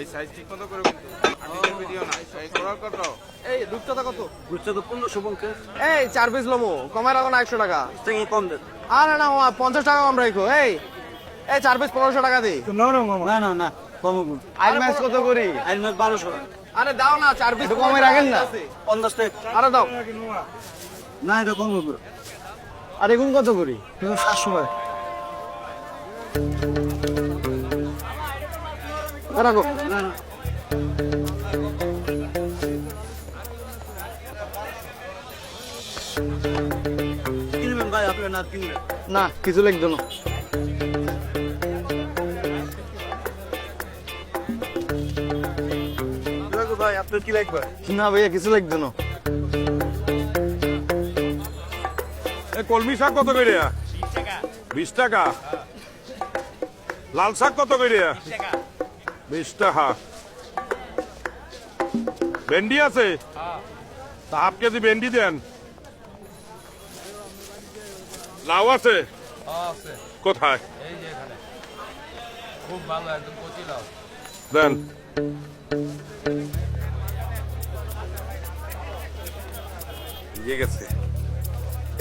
এই সাইজ ঠিক মতো করে কিন্তু। আর ভিডিও না। এই করার কত? এই রূপচাঁদা কত বুঝছ তো পনেরোশো পঞ্চাশ এই চার পিস লমো। কমায় রাখো না একশো টাকা। থেকে কম দেন। আরে না পঞ্চাশ টাকা কম রাখো এই এই চার পিস পনেরোশো টাকা দিই না না না কম ম্যাচ কত করি আইন মাস বারোশো আরে দাও না চার পিস কমে রাখেন না। পঞ্চাশ টাকা আরে দাও। না এটা কম আর এগুন কত করি? সাতশো টাকা রাখো না না কিনবেন ভাই আপনি না কিনবেন না কিছু লিখতো না। ভাই আপনার কি লাগবে? না ভাইয়া কিছু না। কলমি শাক কত করে? বিশ টাকা। লাল শাক কত করে? বিশ টাকা ভেন্ডি আছে? তা হাফ কেজি ভেন্ডি দেন। লাউ আছে? আছে। কোথায়? এই যে এখানে। খুব ভালো একদম কচি লাউ। দেন। গেছে।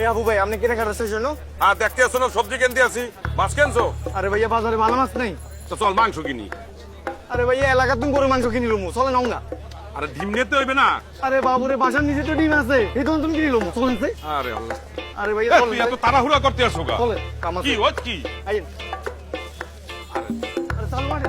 এই আবু ভাই আপনি কিনে খাটাচ্ছেন জন্য? আর দেখতে আসো না সবজি কিনতে আসি। মাছ কেনছো? আরে ভাইয়া বাজারে ভালো মাছ নেই। তো চল মাংস কিনি। আরে ভাইয়া এলাকা তুমি গরু মাংস কিনি লমু চলে নাও না। আরে ডিম নিতে হইবে না। আরে বাবুরে বাসার নিচে তো ডিম আছে এই তখন তুমি কিনি লমু চলেন আরে আল্লাহ। আরে চলেন তুই এত তাড়াহুড়া করতে আসো গা। চলে কাম আছে। কি হচ্ছে কি? আইন আরে চল মারে।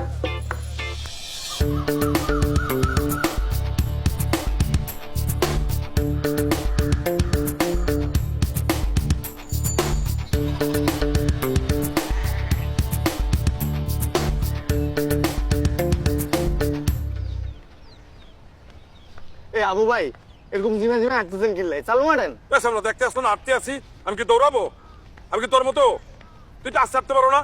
এ আবু ভাই এরকম জিমে জিমে আঁকতেছেন কিনলে চালু মারেন। আমরা দেখতে আটতে আসি আমি কি দৌড়াবো? আমি কি তোর মতো? তুই তো আস্তে আটতে পারো না।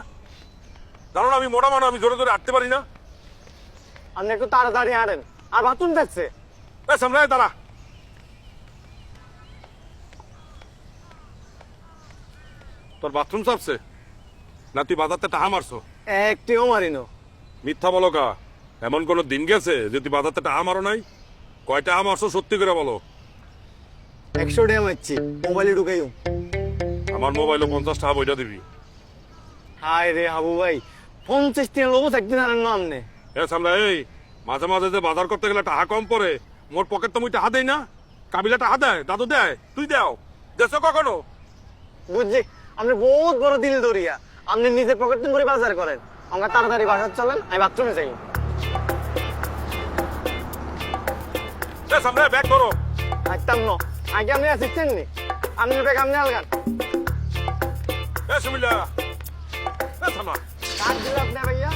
জানো না আমি মোটা মানো আমি জোরে জোরে আটতে পারি না। আপনি একটু তাড়াতাড়ি হাঁটেন। আর বাথরুম দেখছে আমরা দাঁড়া। তোর বাথরুম চাপছে না তুই বাজারতে টাহা মারছো? একটিও মারিনো। মিথ্যা বলো কা এমন কোনো দিন গেছে যে তুই বাজারতে টাহা মারো নাই? কয়টা টাহা মারছো সত্যি করে বলো? একশো টাকা মারছি মোবাইলে ঢুকাইও। আমার মোবাইলে পঞ্চাশ টাকা বইটা দিবি। হায় রে হাবু ভাই পঞ্চাশ টাকা না। এ সামলা এই মাঝে মাঝে যে বাজার করতে গেলে টাহা কম পড়ে মোর পকেট তো মুই দেই না। কাবিলা টাহা দেয় দাদু দেয় তুই দেও। দেছো কখনো? বুঝছি আপনি বহুত বড় দিল দরিয়া। আপনি নিজের পকেট করে বাজার করেন। আমরা তাড়াতাড়ি বাসার চলেন আমি বাথরুমে যাই। এ সামনে ব্যাগ করো। থাকতাম না। আগে আপনি আসিস্টেন্ট নি আপনি ব্যাগ আপনি আলগান। এ সুমিলা এ সামলা কাজ দিলে আপনি ভাইয়া?